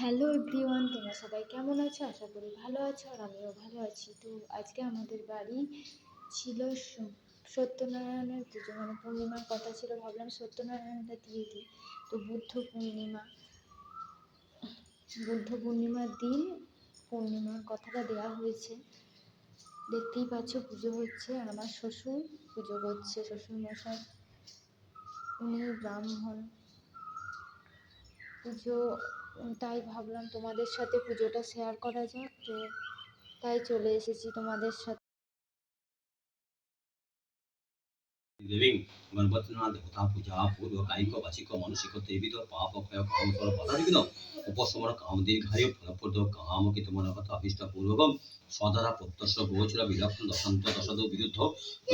Hello everyone, তোমরা সবাই কেমন আছো? আশা করি ভালো আছো আর আমিও ভালো আছি। তো আজকে আমাদের বাড়ি ছিল সত্যনারায়ণের পুজো। মানে পূর্ণিমার কথা ছিল, ভাবলাম সত্যনারায়ণটা দিয়ে দিই। তো বুদ্ধ পূর্ণিমা, বুদ্ধ পূর্ণিমার দিন পূর্ণিমার কথাটা দেওয়া হয়েছে। দেখতেই পাচ্ছ পুজো হচ্ছে আর আমার শ্বশুর পুজো করছে। শ্বশুর মশাই উনি ব্রাহ্মণ। পুজো তাই ভাবলাম তোমাদের সাথে পুজোটা শেয়ার করা যাক তো তাই চলে এসেছি তোমাদের সাথে। দেবীং গণপতিনাথ দেবতা পূজা পূর্ব কায়িক বাচিক, মানসিক, দেবী ত্রিবিধ পাপ ক্ষয় কাম সর বাধাবিঘ্ন উপশমন, কাম, দীর্ঘায়, ফলপ্রদ, কাম কৃত মনোগত অভিষ্ট পূর্বক সদারা, প্রত্যক্ষ, গোচর বিলক্ষণ দশান্ত, দশদ, বিরুদ্ধ,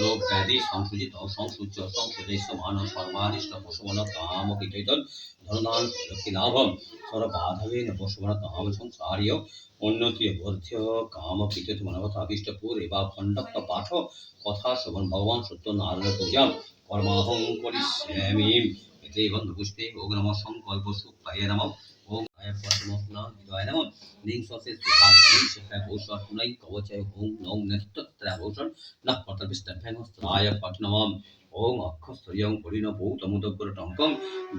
রোগ, ব্যাধি, সংসূচিত, সংসূচ্য সংসূচৈস্য মান, সর্বাদিষ্ট পশুমন কাম কৃতৈতন ধর্মান লক্ষ্মী লাভম, সর্বাধবেন পশুমন কাম, সংসারীয় উন্নতি বর্ধ কাম কৃত মনোগত অভিষ্ট পূর্ব বা খণ্ডক্ত পাঠ কথা শ্রবণ ভগবান, সত্য, নারায়ণ পূজা কর্মাহং করিষ্যামি। এতে গন্ধপুষ্পে ওম নম সংকল্প সুপ্তায় নম। ওম হৃদয় নম। নিং সসে সুখা নিং শিখায় ভূষণ পুনৈ কবচয় ওম নৌ নেত্রত্রা ভূষণ। নঃ পতবিষ্টভ্যাং হস্তায় পঠ নমঃ ওম অক্ষস্তরিয়ং পরিণ ভূতমুদগ্র টঙ্কং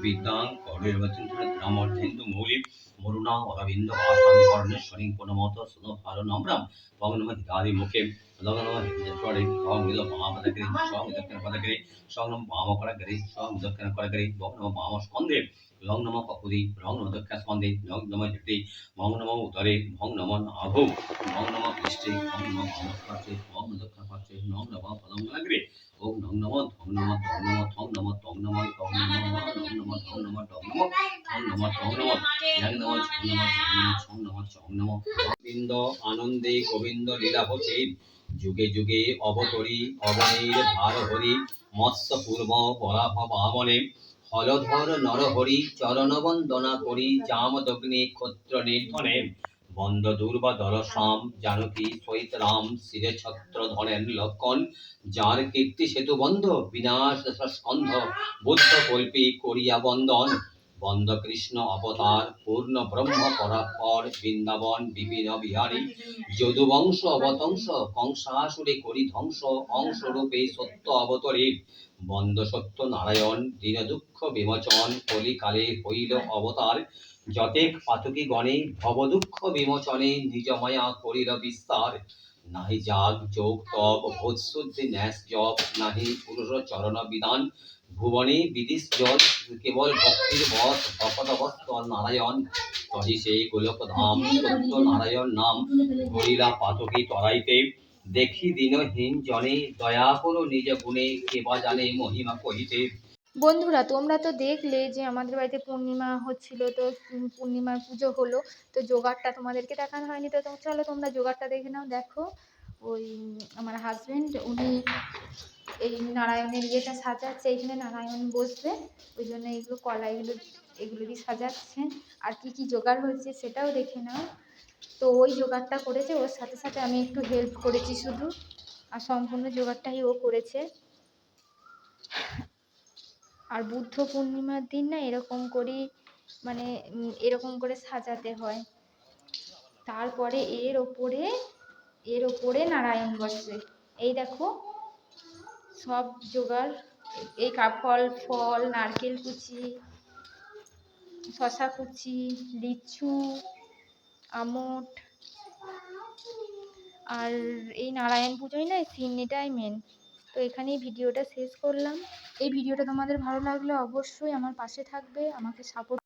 বিদ্যাং কর্ণের্বচিন্ত রামর্ধেন্দু মৌলি মরুণা অরবিন্দ আসাম কর্ণেশ্বরী পনমত সুন ভালো নম্রাম পং নম হিতাদি মুখে লগ্ন হিতেশ্বরে সং নিল মহাপদগিরি দক্ষিণ পদগিরি সং সং দক্ষিণ করগিরি বং নম বাম স্কন্ধে লং নম কপুরি রং নম দক্ষিণ স্কন্ধে লং নম উদরে গোবিন্দ আনন্দে গোবিন্দ লীলা ভোচে যুগে যুগে অবতরী অবনীর ভার হরি মৎস্য পূর্ব পরাভ বামনে হলধর নরহরি চরণ বন্দনা করি জামদগ্নি ক্ষত্র নির্ধনে বন্দ দুর্বা দলসাম জানকী সহিত রাম শিরে ছত্র ধরেন লক্ষণ। যার কীর্তি সেতু বন্ধ, বিনাশ স্কন্ধ। বুদ্ধ কল্পী করিয়া বন্দন। বন্দ কৃষ্ণ অবতার, পূর্ণ ব্রহ্ম পরাৎপর বৃন্দাবন বিপিন বিহারী যদুবংশ, অবতংশ, কংসাসুরে করি ধ্বংস অংশ রূপে সত্য অবতরে, বন্দ সত্য নারায়ণ দীন দুঃখ বিমোচন, কলিকালে হইল অবতার, যতেক পাতকি গণে ভব দুঃখ বিমোচনে, নিজ মায়া করিল বিস্তার। নাহি যাগ যোগ তপ ভোৎশুদ্ধি ন্যাস জপ নাহি পুরুষ চরণ বিধান। ভুবনে বিদিশ জল কেবল ভক্তির বধ ভকতবস্ত নারায়ণ। তহি সেই গোলক ধাম সত্য নারায়ণ নাম। গরিলা পাতকি তরাইতে, দেখি দিনহীন জনে, দয়া করো নিজ গুণে কেবা জানে মহিমা কহিতে। বন্ধুরা, তোমরা তো দেখলে যে আমাদের বাড়িতে পূর্ণিমা হচ্ছিল, তো পূর্ণিমার পুজো হলো, তো জোগাড়টা তোমাদেরকে দেখানো হয়নি। তো চলো তোমরা জোগাড়টা দেখে নাও। দেখো, ওই আমার হাজবেন্ড উনি এই নারায়ণের ইয়েটা সাজাচ্ছে, এইখানে নারায়ণ বসবে, ওই জন্য এইগুলো কলা এগুলো এগুলো দিয়ে সাজাচ্ছে। আর কি কি জোগাড় হয়েছে সেটাও দেখে নাও। তো ওই জোগাড়টা করেছে, ওর সাথে সাথে আমি একটু হেল্প করেছি শুধু, আর সম্পূর্ণ জোগাড়টাই ও করেছে। আর বুদ্ধ পূর্ণিমার দিন না এরকম করেই মানে এরকম করে সাজাতে হয়। তারপরে এর ওপরে এর ওপরে নারায়ণ বসে। এই দেখো, সব জোগাড়, এই কা- ফল ফল নারকেল কুচি, শশা কুচি, লিচু, আমট, আর এই নারায়ণ পুজোয় না এই সিন্নিটাই মেন তো এখানেই ভিডিওটা শেষ করলাম। এই ভিডিওটা তোমাদের ভালো লাগলে অবশ্যই আমার পাশে থাকবে, আমাকে সাপোর্ট